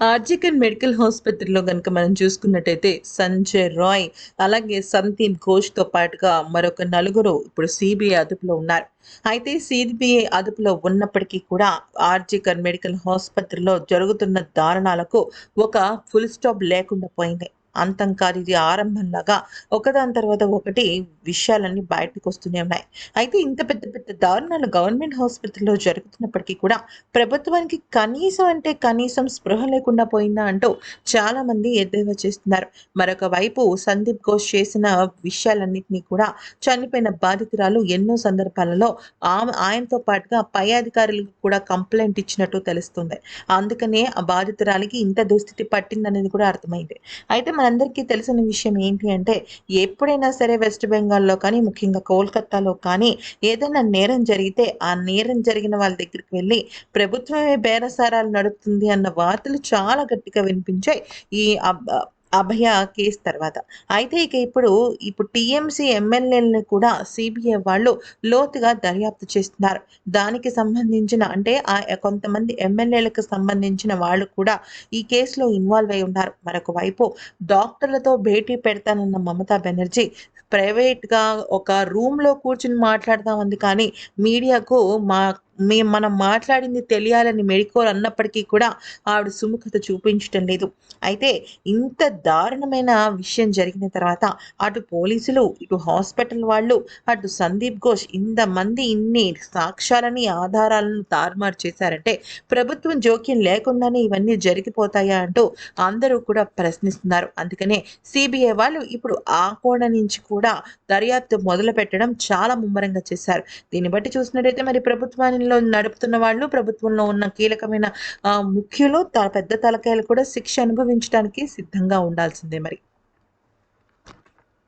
ఆర్జికన్ medical హాస్పత్రిలో కనుక మనం చూసుకున్నట్టయితే సంజయ్ రాయ్ అలాగే సందీప్ ఘోష్తో పాటుగా మరొక నలుగురు ఇప్పుడు సిబిఐ అదుపులో ఉన్నారు. అయితే సిబిఐ అదుపులో ఉన్నప్పటికీ కూడా ఆర్జికర్ మెడికల్ ఆసుపత్రిలో జరుగుతున్న దారుణాలకు ఒక ఫుల్ స్టాప్ లేకుండా పోయింది. అంతం కాదు ఇది ఆరంభంలాగా. ఒకదాని తర్వాత ఒకటి విషయాలన్నీ బయటకు వస్తూనే ఉన్నాయి. అయితే ఇంత పెద్ద పెద్ద దారుణాలు గవర్నమెంట్ హాస్పిటల్లో జరుగుతున్నప్పటికీ కూడా ప్రభుత్వానికి కనీసం అంటే కనీసం స్పృహ లేకుండా పోయిందా అంటూ చాలా మంది ఎద్దేవా చేస్తున్నారు. మరొక వైపు సందీప్ ఘోష్ చేసిన విషయాలన్నింటినీ కూడా చనిపోయిన బాధితురాలు ఎన్నో సందర్భాలలో ఆమె ఆయనతో పాటుగా పై అధికారులకు కూడా కంప్లైంట్ ఇచ్చినట్టు తెలుస్తుంది. అందుకనే ఆ బాధితురాలికి ఇంత దుస్థితి పట్టిందనేది కూడా అర్థమైంది. అయితే మనందరికీ తెలిసిన విషయం ఏంటి అంటే ఎప్పుడైనా సరే వెస్ట్ బెంగాల్లో కానీ ముఖ్యంగా కోల్కత్తాలో కానీ ఏదైనా నేరం జరిగితే ఆ నేరం జరిగిన వాళ్ళ దగ్గరికి వెళ్ళి ప్రభుత్వమే బేరసారాలు నడుపుతుంది అన్న వార్తలు చాలా గట్టిగా వినిపించాయి. ఈ అభయ కేసు తర్వాత. అయితే ఇక ఇప్పుడు ఇప్పుడు టీఎంసీ ఎమ్మెల్యేలను కూడా సిబిఐ వాళ్ళు లోతుగా దర్యాప్తు చేస్తున్నారు. దానికి సంబంధించిన అంటే ఆ కొంతమంది ఎమ్మెల్యేలకు సంబంధించిన వాళ్ళు కూడా ఈ కేసులో ఇన్వాల్వ్ అయి ఉన్నారు. మరొక వైపు డాక్టర్లతో భేటీ పెడతానన్న మమతా బెనర్జీ ప్రైవేట్గా ఒక రూమ్లో కూర్చుని మాట్లాడదామంది కానీ మీడియాకు మా మే మనం మాట్లాడింది తెలియాలని మెడికోర్ అన్నప్పటికీ కూడా ఆవిడ సుముఖత చూపించటం లేదు. అయితే ఇంత దారుణమైన విషయం జరిగిన తర్వాత అటు పోలీసులు ఇటు హాస్పిటల్ వాళ్ళు అటు సందీప్ ఘోష్ ఇంతమంది ఇన్ని సాక్ష్యాలని ఆధారాలను తారుమారు చేశారంటే ప్రభుత్వం జోక్యం లేకుండానే ఇవన్నీ జరిగిపోతాయా అంటూ అందరూ కూడా ప్రశ్నిస్తున్నారు. అందుకనే సిబిఐ వాళ్ళు ఇప్పుడు ఆ కోణ నుంచి కూడా దర్యాప్తు మొదలు పెట్టడం చాలా ముమ్మరంగా చేశారు. దీన్ని బట్టి చూసినట్టయితే మరి ప్రభుత్వాన్ని ప్రభుత్వానిలో నడుపుతున్న వాళ్ళు ప్రభుత్వంలో ఉన్న కీలకమైన ఆ, ముఖ్యులు త- పెద్ద తలకాయలు కూడా శిక్ష అనుభవించడానికి సిద్ధంగా ఉండాల్సిందే మరి.